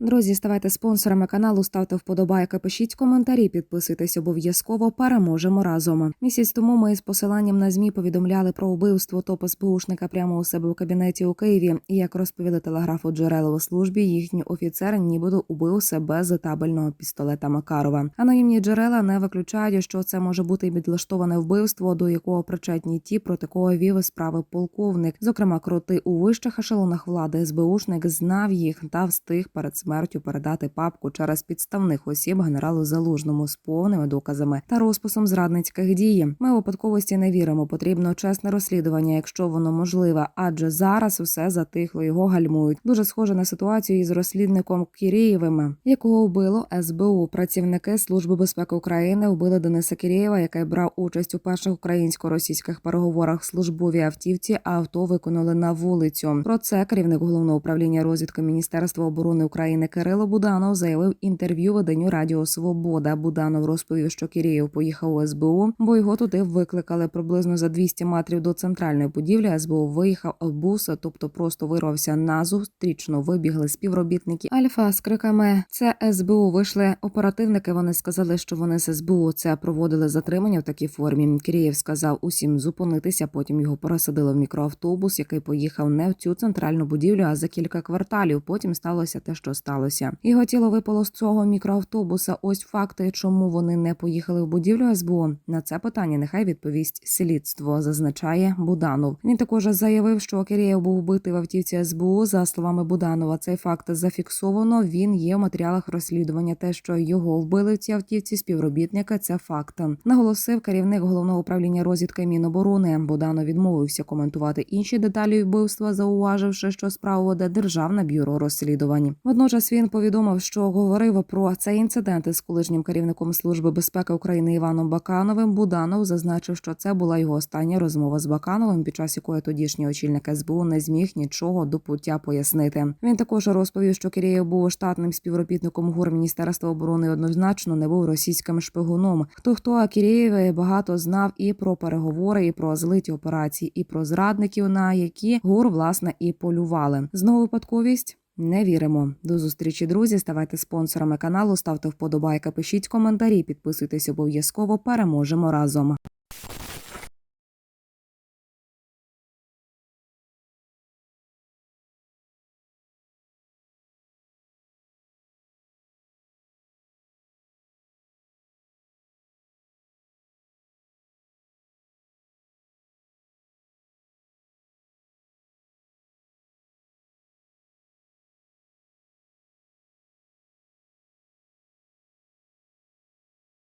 Друзі, ставайте спонсорами каналу, ставте вподобайки, пишіть коментарі, підписуйтесь обов'язково. Переможемо разом. Місяць тому ми з посиланням на змі повідомляли про вбивство топ СБУшника прямо у себе в кабінеті у Києві. І як розповіли телеграфу джерела у службі, їхній офіцер нібито убив себе з табельного пістолета Макарова. Анонімні джерела не виключають, що це може бути підлаштоване вбивство, до якого причетні ті, проти кого вів справи полковник. Зокрема, кроти у вищих ешелонах влади СБУшник знав їх та встиг перед смертю передати папку через підставних осіб генералу Залужному з повними доказами та розписом зрадницьких дій. Ми випадковості не віримо. Потрібно чесне розслідування, якщо воно можливе, адже зараз усе затихло. Його гальмують. Дуже схоже на ситуацію із розслідником Кірєєвим, якого вбило СБУ. Працівники служби безпеки України вбили Дениса Кірєєва, який брав участь у перших українсько-російських переговорах в службовій автівці. А авто виконали на вулицю. Про це керівник головного управління розвідки Міністерства оборони України Кирило Буданов заявив інтерв'ю виданню Радіо Свобода. Буданов розповів, що Кірєєв поїхав у СБУ, бо його туди викликали приблизно за 200 метрів до центральної будівлі. СБУ виїхав в буса, тобто просто вирвався назустрічно. Вибігли співробітники Альфа з криками Це СБУ. Вийшли оперативники. Вони сказали, що вони з СБУ це проводили затримання в такій формі. Кірєєв сказав усім зупинитися. Потім його пересадили в мікроавтобус, який поїхав не в цю центральну будівлю, а за кілька кварталів. Потім сталося те, що сталося. Його тіло випало з цього мікроавтобуса. Ось факти, чому вони не поїхали в будівлю СБУ. На це питання нехай відповість слідство, зазначає Буданов. Він також заявив, що Кирєєв був вбитий в автівці СБУ. За словами Буданова, цей факт зафіксовано. Він є в матеріалах розслідування. Те, що його вбили в цій автівці, співробітника, це факт. Наголосив керівник головного управління розвідки Міноборони. Буданов відмовився коментувати інші деталі вбивства, зауваживши, що справу веде державне бюро розслідувань. Водночас він повідомив, що говорив про цей інцидент із колишнім керівником служби безпеки України Іваном Бакановим. Буданов зазначив, що це була його остання розмова з Бакановим, під час якої тодішній очільник СБУ не зміг нічого до пуття пояснити. Він також розповів, що Кирєєв був штатним співробітником ГУР Міністерства оборони однозначно не був російським шпигуном. Хто хто а Кирєєв багато знав і про переговори, і про злиті операції, і про зрадників, на які ГУР власне і полювали. Знову випадковість. Не віримо. До зустрічі, друзі. Ставайте спонсорами каналу, ставте вподобайки, пишіть коментарі, підписуйтесь обов'язково. Переможемо разом.